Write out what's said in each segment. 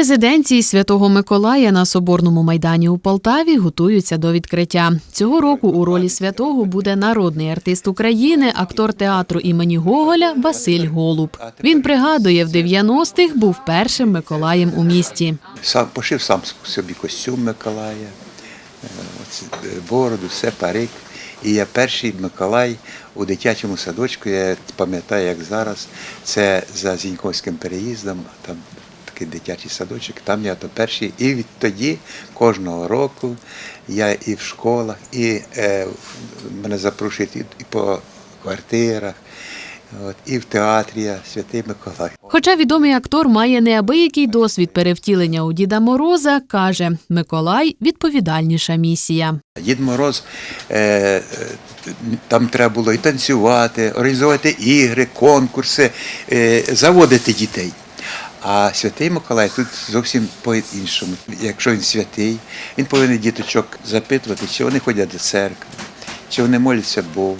резиденції Святого Миколая на Соборному майдані у Полтаві готуються до відкриття. Цього року у ролі святого буде народний артист України, актор театру імені Гоголя Василь Голуб. Він пригадує, в 90-х був першим Миколаєм у місті. Сам пошив сам собі костюм Миколая, е, е, бороду, все, парик. І я перший Миколай у дитячому садочку, я пам'ятаю, як зараз, це за Зіньковським переїздом, там такий дитячий садочок, там я то перший. І відтоді кожного року я і в школах, і е, мене запрошують і, і по квартирах, от, і в театрі я Святий Миколай. Хоча відомий актор має неабиякий досвід перевтілення у Діда Мороза, каже Миколай відповідальніша місія. Дід Мороз, е, там треба було і танцювати, організовувати ігри, конкурси, е, заводити дітей. А святий Миколай тут зовсім по-іншому. Якщо він святий, він повинен діточок запитувати, чи вони ходять до церкви, чи вони моляться Богу.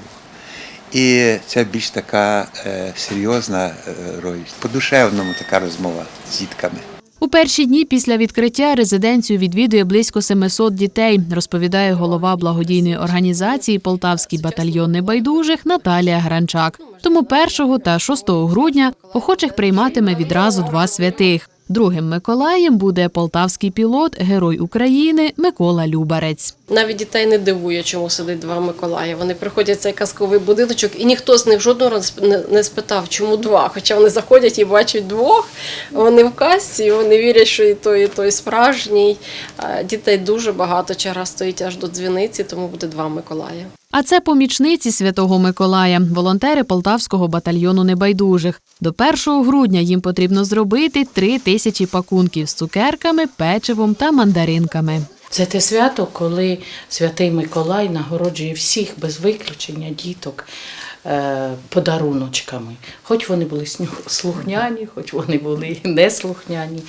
І це більш така е, серйозна е, роль, по-душевному така розмова з дітками. У перші дні після відкриття резиденцію відвідує близько 700 дітей, розповідає голова благодійної організації Полтавський батальйон небайдужих Наталія Гранчак. Тому 1 та 6 грудня охочих прийматиме відразу два святих. Другим Миколаєм буде полтавський пілот, герой України Микола Любарець. Навіть дітей не дивує, чому сидить два Миколая. Вони приходять в цей казковий будиночок, і ніхто з них жодного разу не- спитав, чому два. Хоча вони заходять і бачать двох. Вони в казці, і вони вірять, що і той, і той справжній. Дітей дуже багато. Черга стоїть аж до дзвіниці, тому буде два Миколая. А це помічниці Святого Миколая, волонтери Полтавського батальйону небайдужих. До 1 грудня їм потрібно зробити три тисячі пакунків з цукерками, печивом та мандаринками. Це те свято, коли святий Миколай нагороджує всіх без виключення діток е, подаруночками. Хоч вони були слухняні, хоч вони були неслухняні.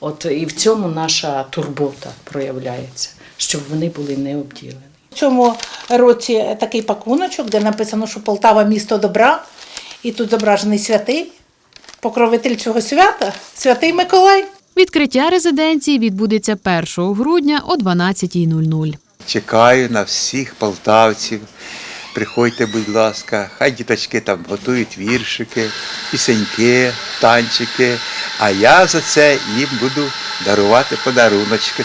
От і в цьому наша турбота проявляється, щоб вони були не обділені. В цьому році такий пакуночок, де написано, що Полтава місто добра, і тут зображений святий, покровитель цього свята, святий Миколай. Відкриття резиденції відбудеться 1 грудня о 12.00. Чекаю на всіх полтавців. Приходьте, будь ласка, хай діточки там готують віршики, пісеньки, танчики. А я за це їм буду дарувати подаруночки.